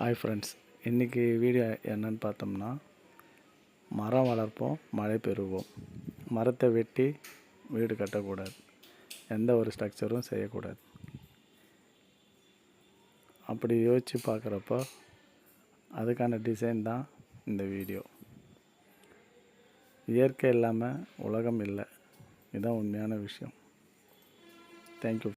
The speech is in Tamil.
ஹாய் ஃப்ரெண்ட்ஸ் இன்றைக்கி வீடியோ என்னன்னு பார்த்தோம்னா மரம் வளர்ப்போம் மழை பெறுவோம். மரத்தை வெட்டி வீடு கட்டக்கூடாது. எந்த ஒரு ஸ்ட்ரக்சரும் செய்யக்கூடாது. அப்படி யோசித்து பார்க்குறப்போ அதுக்கான டிசைன் தான் இந்த வீடியோ இயற்கை இல்லாமல் உலகம் இல்லை. இதுதான் உண்மையான விஷயம். தேங்க்யூ